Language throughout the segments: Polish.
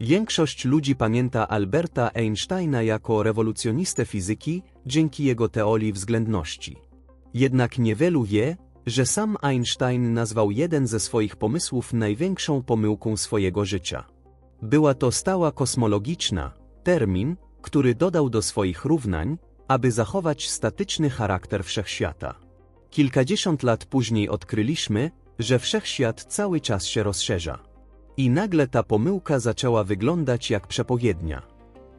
Większość ludzi pamięta Alberta Einsteina jako rewolucjonistę fizyki dzięki jego teorii względności. Jednak niewielu wie, że sam Einstein nazwał jeden ze swoich pomysłów największą pomyłką swojego życia. Była to stała kosmologiczna, termin, który dodał do swoich równań, aby zachować statyczny charakter wszechświata. Kilkadziesiąt lat później odkryliśmy, że wszechświat cały czas się rozszerza. I nagle ta pomyłka zaczęła wyglądać jak przepowiednia.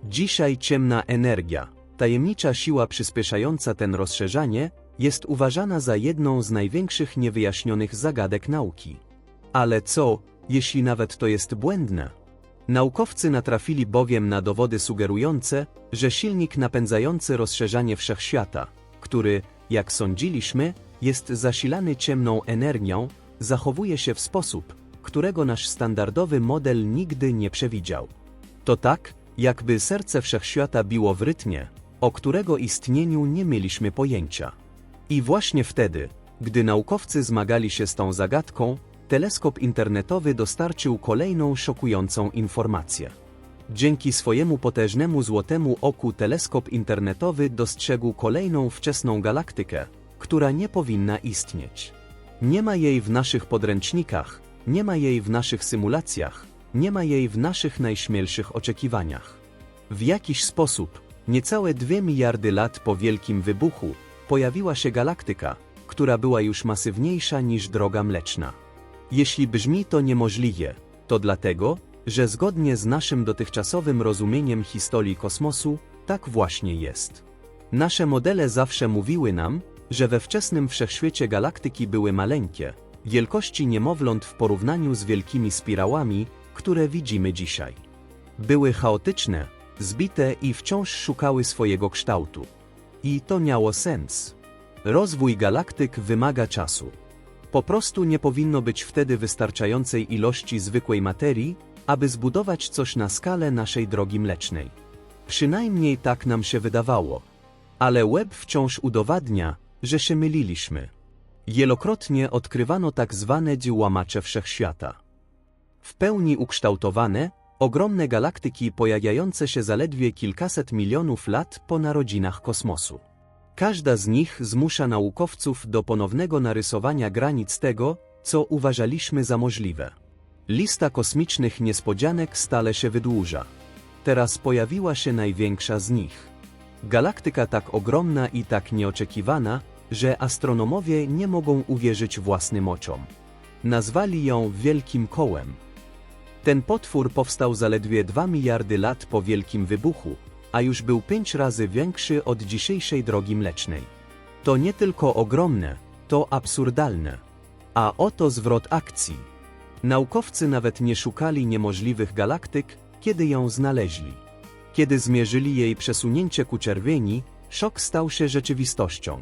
Dzisiaj ciemna energia, tajemnicza siła przyspieszająca ten rozszerzanie, jest uważana za jedną z największych niewyjaśnionych zagadek nauki. Ale co, jeśli nawet to jest błędne? Naukowcy natrafili bowiem na dowody sugerujące, że silnik napędzający rozszerzanie wszechświata, który, jak sądziliśmy, jest zasilany ciemną energią, zachowuje się w sposób, którego nasz standardowy model nigdy nie przewidział. To tak, jakby serce wszechświata biło w rytmie, o którego istnieniu nie mieliśmy pojęcia. I właśnie wtedy, gdy naukowcy zmagali się z tą zagadką, teleskop internetowy dostarczył kolejną szokującą informację. Dzięki swojemu potężnemu złotemu oku teleskop internetowy dostrzegł kolejną wczesną galaktykę, która nie powinna istnieć. Nie ma jej w naszych podręcznikach, nie ma jej w naszych symulacjach, nie ma jej w naszych najśmielszych oczekiwaniach. W jakiś sposób, niecałe dwie miliardy lat po Wielkim Wybuchu, pojawiła się galaktyka, która była już masywniejsza niż droga mleczna. Jeśli brzmi to niemożliwie, to dlatego, że zgodnie z naszym dotychczasowym rozumieniem historii kosmosu, tak właśnie jest. Nasze modele zawsze mówiły nam, że we wczesnym wszechświecie galaktyki były maleńkie, wielkości niemowląt w porównaniu z wielkimi spirałami, które widzimy dzisiaj. Były chaotyczne, zbite i wciąż szukały swojego kształtu. I to miało sens. Rozwój galaktyk wymaga czasu. Po prostu nie powinno być wtedy wystarczającej ilości zwykłej materii, aby zbudować coś na skalę naszej drogi mlecznej. Przynajmniej tak nam się wydawało. Ale Webb wciąż udowadnia, że się myliliśmy. Wielokrotnie odkrywano tak zwane łamacze wszechświata. W pełni ukształtowane, ogromne galaktyki pojawiające się zaledwie kilkaset milionów lat po narodzinach kosmosu. Każda z nich zmusza naukowców do ponownego narysowania granic tego, co uważaliśmy za możliwe. Lista kosmicznych niespodzianek stale się wydłuża. Teraz pojawiła się największa z nich. Galaktyka tak ogromna i tak nieoczekiwana, że astronomowie nie mogą uwierzyć własnym oczom. Nazwali ją Wielkim Kołem. Ten potwór powstał zaledwie 2 miliardy lat po Wielkim Wybuchu, a już był pięć razy większy od dzisiejszej drogi mlecznej. To nie tylko ogromne, to absurdalne. A oto zwrot akcji. Naukowcy nawet nie szukali niemożliwych galaktyk, kiedy ją znaleźli. Kiedy zmierzyli jej przesunięcie ku czerwieni, szok stał się rzeczywistością.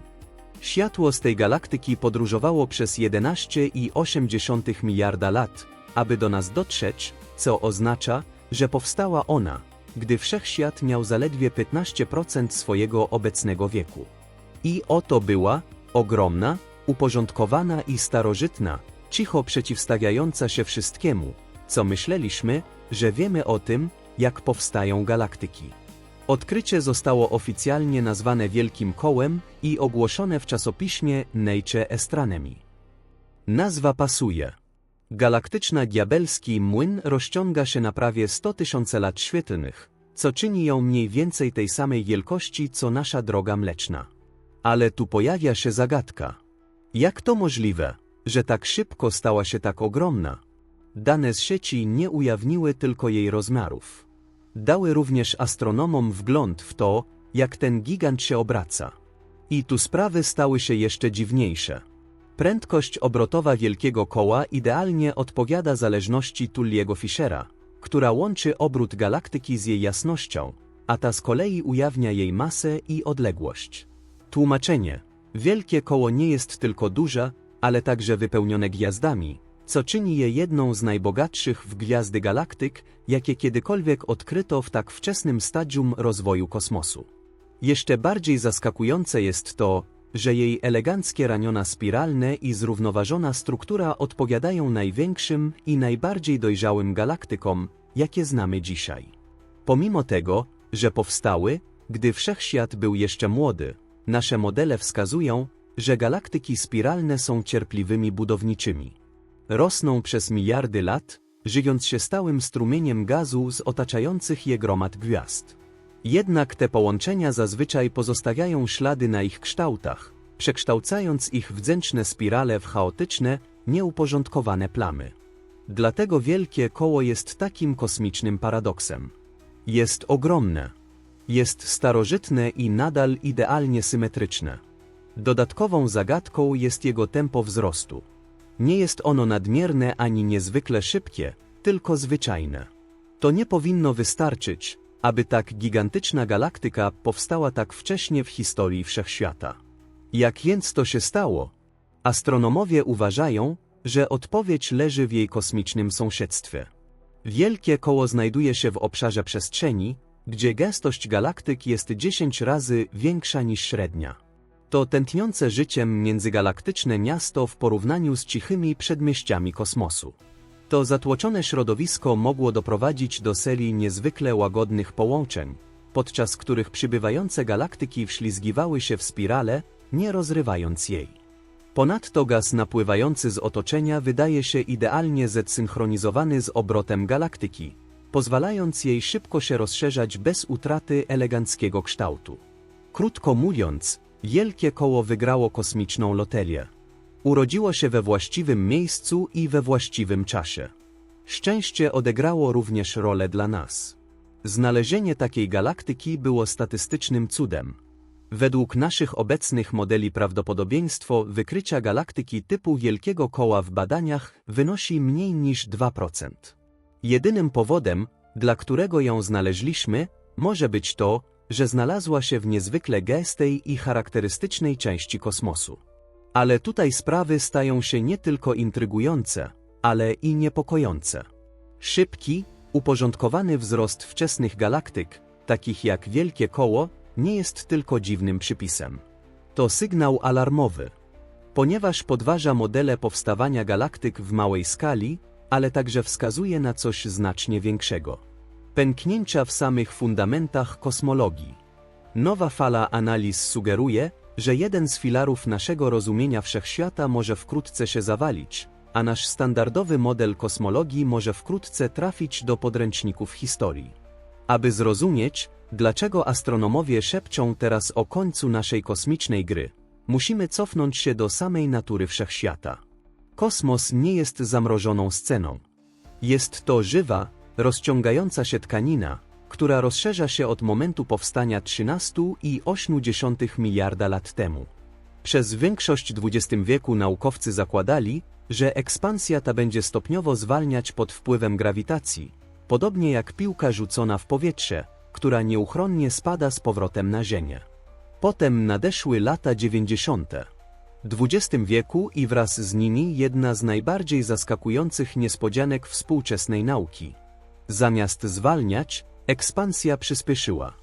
Światło z tej galaktyki podróżowało przez 11,8 miliarda lat, aby do nas dotrzeć, co oznacza, że powstała ona, gdy wszechświat miał zaledwie 15% swojego obecnego wieku. I oto była, ogromna, uporządkowana i starożytna, cicho przeciwstawiająca się wszystkiemu, co myśleliśmy, że wiemy o tym, jak powstają galaktyki. Odkrycie zostało oficjalnie nazwane Wielkim Kołem i ogłoszone w czasopiśmie Nature Astronomy. Nazwa pasuje. Galaktyczna diabelski młyn rozciąga się na prawie 100 tysięcy lat świetlnych, co czyni ją mniej więcej tej samej wielkości co nasza droga mleczna. Ale tu pojawia się zagadka. Jak to możliwe, że tak szybko stała się tak ogromna? Dane z sieci nie ujawniły tylko jej rozmiarów. Dały również astronomom wgląd w to, jak ten gigant się obraca. I tu sprawy stały się jeszcze dziwniejsze. Prędkość obrotowa wielkiego koła idealnie odpowiada zależności Tulliego Fischera, która łączy obrót galaktyki z jej jasnością, a ta z kolei ujawnia jej masę i odległość. Tłumaczenie. Wielkie koło nie jest tylko duże, ale także wypełnione gwiazdami, co czyni je jedną z najbogatszych w gwiazdy galaktyk, jakie kiedykolwiek odkryto w tak wczesnym stadium rozwoju kosmosu. Jeszcze bardziej zaskakujące jest to, że jej eleganckie raniona spiralne i zrównoważona struktura odpowiadają największym i najbardziej dojrzałym galaktykom, jakie znamy dzisiaj. Pomimo tego, że powstały, gdy wszechświat był jeszcze młody, nasze modele wskazują, że galaktyki spiralne są cierpliwymi budowniczymi. Rosną przez miliardy lat, żywiąc się stałym strumieniem gazu z otaczających je gromad gwiazd. Jednak te połączenia zazwyczaj pozostawiają ślady na ich kształtach, przekształcając ich wdzięczne spirale w chaotyczne, nieuporządkowane plamy. Dlatego wielkie koło jest takim kosmicznym paradoksem. Jest ogromne. Jest starożytne i nadal idealnie symetryczne. Dodatkową zagadką jest jego tempo wzrostu. Nie jest ono nadmierne ani niezwykle szybkie, tylko zwyczajne. To nie powinno wystarczyć, aby tak gigantyczna galaktyka powstała tak wcześnie w historii wszechświata. Jak więc to się stało? Astronomowie uważają, że odpowiedź leży w jej kosmicznym sąsiedztwie. Wielkie koło znajduje się w obszarze przestrzeni, gdzie gęstość galaktyk jest 10 razy większa niż średnia. To tętniące życiem międzygalaktyczne miasto w porównaniu z cichymi przedmieściami kosmosu. To zatłoczone środowisko mogło doprowadzić do serii niezwykle łagodnych połączeń, podczas których przybywające galaktyki wślizgiwały się w spirale, nie rozrywając jej. Ponadto gaz napływający z otoczenia wydaje się idealnie zesynchronizowany z obrotem galaktyki, pozwalając jej szybko się rozszerzać bez utraty eleganckiego kształtu. Krótko mówiąc, wielkie koło wygrało kosmiczną loterię. Urodziło się we właściwym miejscu i we właściwym czasie. Szczęście odegrało również rolę dla nas. Znalezienie takiej galaktyki było statystycznym cudem. Według naszych obecnych modeli prawdopodobieństwo wykrycia galaktyki typu wielkiego koła w badaniach wynosi mniej niż 2%. Jedynym powodem, dla którego ją znaleźliśmy, może być to, że znalazła się w niezwykle gęstej i charakterystycznej części kosmosu. Ale tutaj sprawy stają się nie tylko intrygujące, ale i niepokojące. Szybki, uporządkowany wzrost wczesnych galaktyk, takich jak Wielkie Koło, nie jest tylko dziwnym przypisem. To sygnał alarmowy. Ponieważ podważa modele powstawania galaktyk w małej skali, ale także wskazuje na coś znacznie większego. Pęknięcia w samych fundamentach kosmologii. Nowa fala analiz sugeruje, że jeden z filarów naszego rozumienia wszechświata może wkrótce się zawalić, a nasz standardowy model kosmologii może wkrótce trafić do podręczników historii. Aby zrozumieć, dlaczego astronomowie szepczą teraz o końcu naszej kosmicznej gry, musimy cofnąć się do samej natury wszechświata. Kosmos nie jest zamrożoną sceną. Jest to żywa, rozciągająca się tkanina, która rozszerza się od momentu powstania 13,8 miliarda lat temu. Przez większość XX wieku naukowcy zakładali, że ekspansja ta będzie stopniowo zwalniać pod wpływem grawitacji, podobnie jak piłka rzucona w powietrze, która nieuchronnie spada z powrotem na Ziemię. Potem nadeszły lata 90. W XX wieku i wraz z nimi jedna z najbardziej zaskakujących niespodzianek współczesnej nauki. Zamiast zwalniać, ekspansja przyspieszyła.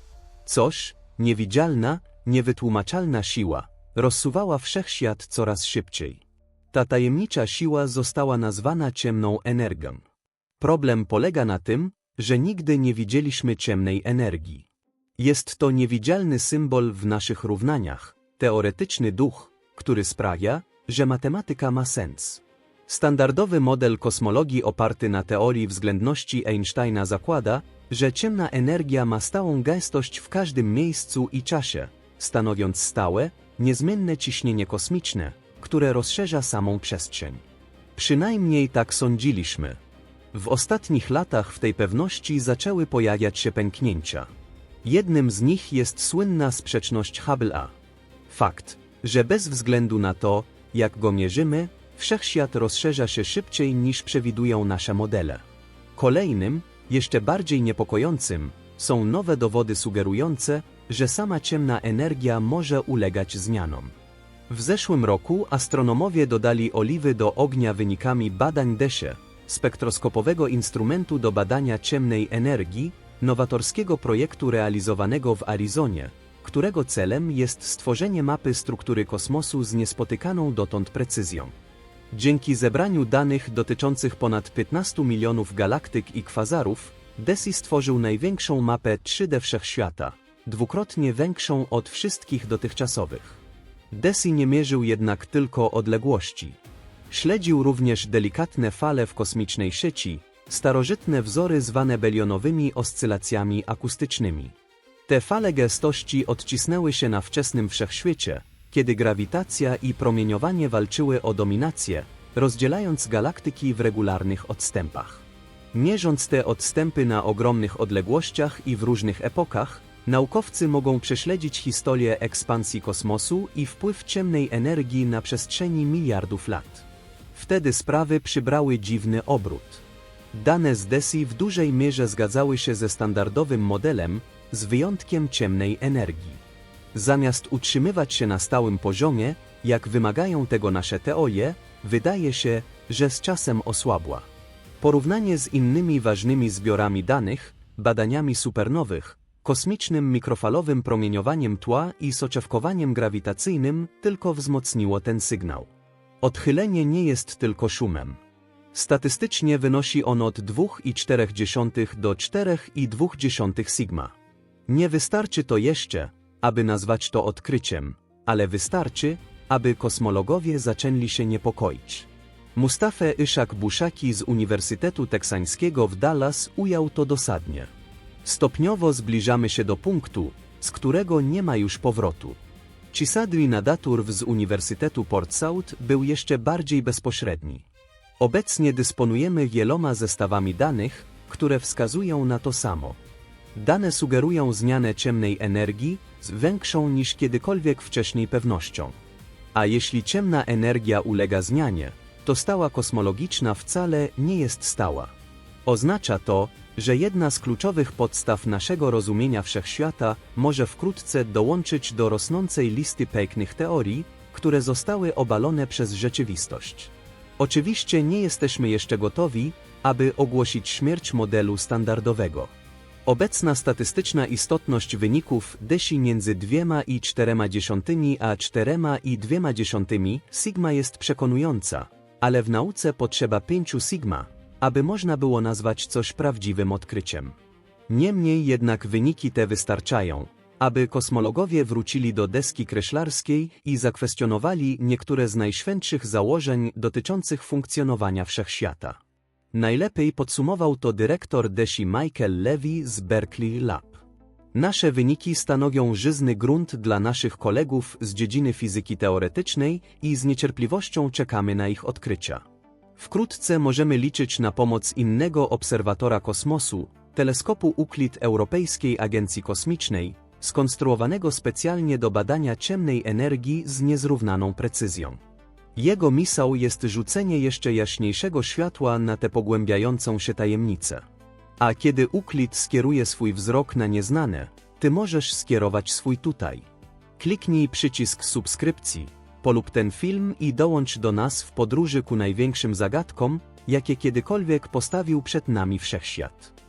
Coś, niewidzialna, niewytłumaczalna siła, rozsuwała wszechświat coraz szybciej. Ta tajemnicza siła została nazwana ciemną energią. Problem polega na tym, że nigdy nie widzieliśmy ciemnej energii. Jest to niewidzialny symbol w naszych równaniach, teoretyczny duch, który sprawia, że matematyka ma sens. Standardowy model kosmologii oparty na teorii względności Einsteina zakłada, że ciemna energia ma stałą gęstość w każdym miejscu i czasie, stanowiąc stałe, niezmienne ciśnienie kosmiczne, które rozszerza samą przestrzeń. Przynajmniej tak sądziliśmy. W ostatnich latach w tej pewności zaczęły pojawiać się pęknięcia. Jednym z nich jest słynna sprzeczność Hubble'a. Fakt, że bez względu na to, jak go mierzymy, wszechświat rozszerza się szybciej niż przewidują nasze modele. Kolejnym, jeszcze bardziej niepokojącym, są nowe dowody sugerujące, że sama ciemna energia może ulegać zmianom. W zeszłym roku astronomowie dodali oliwy do ognia wynikami badań DESE, spektroskopowego instrumentu do badania ciemnej energii, nowatorskiego projektu realizowanego w Arizonie, którego celem jest stworzenie mapy struktury kosmosu z niespotykaną dotąd precyzją. Dzięki zebraniu danych dotyczących ponad 15 milionów galaktyk i kwazarów, Desi stworzył największą mapę 3D wszechświata, dwukrotnie większą od wszystkich dotychczasowych. Desi nie mierzył jednak tylko odległości. Śledził również delikatne fale w kosmicznej sieci, starożytne wzory zwane belionowymi oscylacjami akustycznymi. Te fale gęstości odcisnęły się na wczesnym wszechświecie, kiedy grawitacja i promieniowanie walczyły o dominację, rozdzielając galaktyki w regularnych odstępach. Mierząc te odstępy na ogromnych odległościach i w różnych epokach, naukowcy mogą prześledzić historię ekspansji kosmosu i wpływ ciemnej energii na przestrzeni miliardów lat. Wtedy sprawy przybrały dziwny obrót. Dane z DESI w dużej mierze zgadzały się ze standardowym modelem, z wyjątkiem ciemnej energii. Zamiast utrzymywać się na stałym poziomie, jak wymagają tego nasze teorie, wydaje się, że z czasem osłabła. Porównanie z innymi ważnymi zbiorami danych, badaniami supernowych, kosmicznym mikrofalowym promieniowaniem tła i soczewkowaniem grawitacyjnym tylko wzmocniło ten sygnał. Odchylenie nie jest tylko szumem. Statystycznie wynosi on od 2,4 do 4,2 sigma. Nie wystarczy to jeszcze, aby nazwać to odkryciem, ale wystarczy, aby kosmologowie zaczęli się niepokoić. Mustafa Ishak Bushaki z Uniwersytetu Teksańskiego w Dallas ujął to dosadnie. Stopniowo zbliżamy się do punktu, z którego nie ma już powrotu. Cisadri Nadatur z Uniwersytetu Port South był jeszcze bardziej bezpośredni. Obecnie dysponujemy wieloma zestawami danych, które wskazują na to samo. Dane sugerują zmianę ciemnej energii większą niż kiedykolwiek wcześniej pewnością. A jeśli ciemna energia ulega zmianie, to stała kosmologiczna wcale nie jest stała. Oznacza to, że jedna z kluczowych podstaw naszego rozumienia wszechświata może wkrótce dołączyć do rosnącej listy pięknych teorii, które zostały obalone przez rzeczywistość. Oczywiście nie jesteśmy jeszcze gotowi, aby ogłosić śmierć modelu standardowego. Obecna statystyczna istotność wyników desi między 2 i 4 dziesiątymi a 4 i 2 dziesiątymi sigma jest przekonująca, ale w nauce potrzeba 5 sigma, aby można było nazwać coś prawdziwym odkryciem. Niemniej jednak wyniki te wystarczają, aby kosmologowie wrócili do deski kreślarskiej i zakwestionowali niektóre z najświętszych założeń dotyczących funkcjonowania wszechświata. Najlepiej podsumował to dyrektor DESI Michael Levy z Berkeley Lab. Nasze wyniki stanowią żyzny grunt dla naszych kolegów z dziedziny fizyki teoretycznej i z niecierpliwością czekamy na ich odkrycia. Wkrótce możemy liczyć na pomoc innego obserwatora kosmosu, teleskopu Euclid Europejskiej Agencji Kosmicznej, skonstruowanego specjalnie do badania ciemnej energii z niezrównaną precyzją. Jego misał jest rzucenie jeszcze jaśniejszego światła na tę pogłębiającą się tajemnicę. A kiedy Euclid skieruje swój wzrok na nieznane, ty możesz skierować swój tutaj. Kliknij przycisk subskrypcji, polub ten film i dołącz do nas w podróży ku największym zagadkom, jakie kiedykolwiek postawił przed nami wszechświat.